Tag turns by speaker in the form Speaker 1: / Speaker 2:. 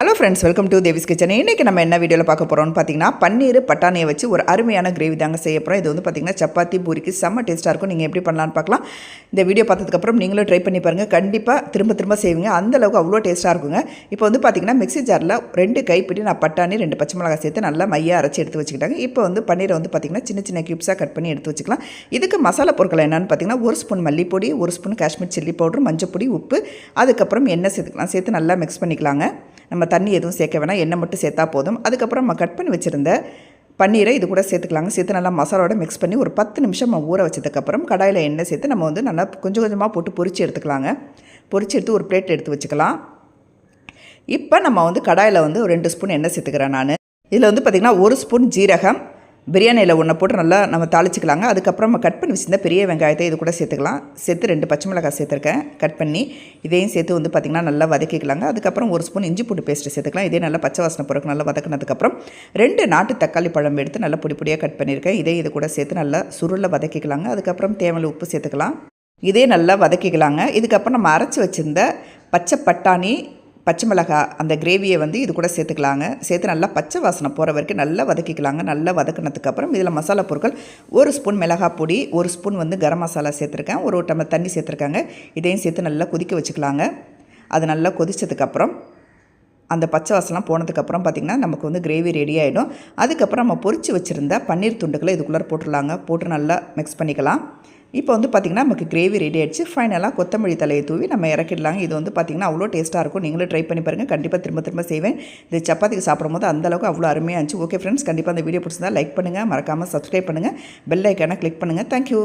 Speaker 1: Hello friends welcome to Devi's kitchen இன்றைக்கி நம்ம என்ன வீடியோவில் பார்க்க போகிறோம்னு பார்த்தீங்கன்னா பன்னீர் பட்டாணியை வச்சு ஒரு அருமையான கிரேவி தாங்க செய்ய போகிறோம் இது வந்து பார்த்திங்கன்னா சப்பாத்தி பூரிக்கு செம்ம டேஸ்ட்டாக இருக்கும். நீங்கள் எப்படி பண்ணலான்னு பார்க்கலாம். இந்த வீடியோ பார்த்ததுக்கப்புறம் நீங்களும் ட்ரை பண்ணி பாருங்கள் கண்டிப்பாக திரும்ப திரும்ப செய்வீங்க. அந்த அளவுக்கு அவ்வளோ டேஸ்ட்டாக இருக்குங்க. இப்போ வந்து பார்த்திங்கன்னா மிக்ஸி ஜாரில் ரெண்டு கைப்பிடி நான் பட்டாணி ரெண்டு பச்சை மிளகாய் சேர்த்து நல்லா மையாக அரைச்சி எடுத்து வச்சுக்கிட்டாங்க. இப்போ வந்து பன்னீரை வந்து பார்த்திங்கன்னா சின்ன சின்ன க்யூப்ஸாக கட் பண்ணி எடுத்து வச்சுக்கலாம். இதுக்கு மசாலா பொருட்கள் என்னென்னு பார்த்தீங்கன்னா ஒரு ஸ்பூன் மல்லிப்பொடி ஒரு ஸ்பூன் காஷ்மீர் சில்லி பவுடர் மஞ்சப்பொடி உப்பு. அதுக்கப்புறம் எண்ணெய் சேர்த்துக்கலாம் சேர்த்து நல்லா மிக்ஸ் பண்ணிக்கலாங்க. நம்ம தண்ணி எதுவும் சேர்க்க வேணாம் எண்ணெய் மட்டும் சேர்த்தா போதும். அதுக்கப்புறம் நம்ம கட் பண்ணி வச்சுருந்த பன்னீரை இது கூட சேர்த்துக்கலாங்க. சேர்த்து நல்லா மசாலாவோட மிக்ஸ் பண்ணி ஒரு பத்து நிமிஷம் நம்ம ஊற வச்சதுக்கப்புறம் கடாயில் எண்ணெய் சேர்த்து நம்ம வந்து நல்லா கொஞ்சம் கொஞ்சமாக போட்டு பொரிச்சு எடுத்துக்கலாங்க. பொரிச்சு எடுத்து ஒரு பிளேட் எடுத்து வச்சுக்கலாம். இப்போ நம்ம வந்து கடாயில் வந்து ஒரு ரெண்டு ஸ்பூன் எண்ணெய் சேர்த்துக்கிறேன் நான். இதில் வந்து பார்த்திங்கன்னா ஒரு ஸ்பூன் ஜீரகம் பிரியாணியில் ஒன்றை போட்டு நல்லா நம்ம தாளிச்சிக்கலாங்க. அதுக்கப்புறம் நம்ம கட் பண்ணி வச்சிருந்த பெரிய வெங்காயத்தை இது கூட சேர்த்துக்கலாம். சேர்த்து ரெண்டு பச்சை மிளகாய் சேர்த்துருக்கேன். கட் பண்ணி இதையும் சேர்த்து வந்து பார்த்திங்கன்னா நல்லா வதக்கிக்கலாங்க. அதுக்கப்புறம் ஒரு ஸ்பூன் இஞ்சி பூண்டு பேஸ்ட்டு சேர்த்துக்கலாம். இதே நல்லா பச்சை வாசனை பொருட்கள் நல்லா வதக்கினதுக்கப்புறம் ரெண்டு நாட்டு தக்காளி பழம் எடுத்து நல்லா பொடி பொடியாக கட் பண்ணியிருக்கேன். இதே இது கூட சேர்த்து நல்லா சுருளில் வதக்கிக்கலாங்க. அதுக்கப்புறம் தேவையான உப்பு சேர்த்துக்கலாம். இதே நல்லா வதக்கிக்கலாங்க. இதுக்கப்புறம் நம்ம அரைச்சி வச்சுருந்த பச்சை பட்டாணி பச்சை மிளகாய் அந்த கிரேவியை வந்து இது கூட சேர்த்துக்கலாங்க. சேர்த்து நல்லா பச்சை வாசனை போகிற வரைக்கும் நல்லா வதக்கிக்கலாங்க. நல்லா வதக்கினதுக்கப்புறம் இதில் மசாலா பொருட்கள் ஒரு ஸ்பூன் மிளகாய் பொடி ஒரு ஸ்பூன் வந்து கரம் மசாலா சேர்த்துருக்கேன். ஒரு டம்ளர் தண்ணி சேர்த்துருக்காங்க. இதையும் சேர்த்து நல்லா கொதிக்க வச்சுக்கலாங்க. அது நல்லா கொதித்ததுக்கப்புறம் அந்த பச்சை வாசலாம் போனதுக்கப்புறம் பார்த்திங்கன்னா நமக்கு வந்து கிரேவி ரெடி ஆகிடும் அதுக்கப்புறம் நம்ம பொரித்து வச்சுருந்த பன்னீர் துண்டுகளை இதுக்குள்ளே போட்டுடலாங்க. போட்டு நல்லா மிக்ஸ் பண்ணிக்கலாம். இப்போ வந்து பார்த்திங்கன்னா நமக்கு கிரேவி ரெடி ஆகிடுச்சு ஃபைனலாக கொத்தமல்லி தலையை தூவி நம்ம இறக்கிடலாங்க. இது வந்து பார்த்திங்கன்னா அவ்வளோ டேஸ்ட்டாக இருக்கும். நீங்களும் ட்ரை பண்ணி பாருங்கள் கண்டிப்பாக திரும்ப திரும்ப செய்வேன். இது சப்பாத்திக்கு சாப்பிடும்போது அந்தளவுக்கு அவ்வளோ அருமையாக இருந்துச்சு. ஓகே ஃப்ரெண்ட்ஸ் கண்டிப்பாக அந்த வீடியோ பிடிச்சிருந்தா லைக் பண்ணுங்கள் மறக்காமல் சப்ஸ்கிரைப் பண்ணுங்கள் பெல் ஐக்கானை கிளிக் பண்ணுங்கள் தேங்க்யூ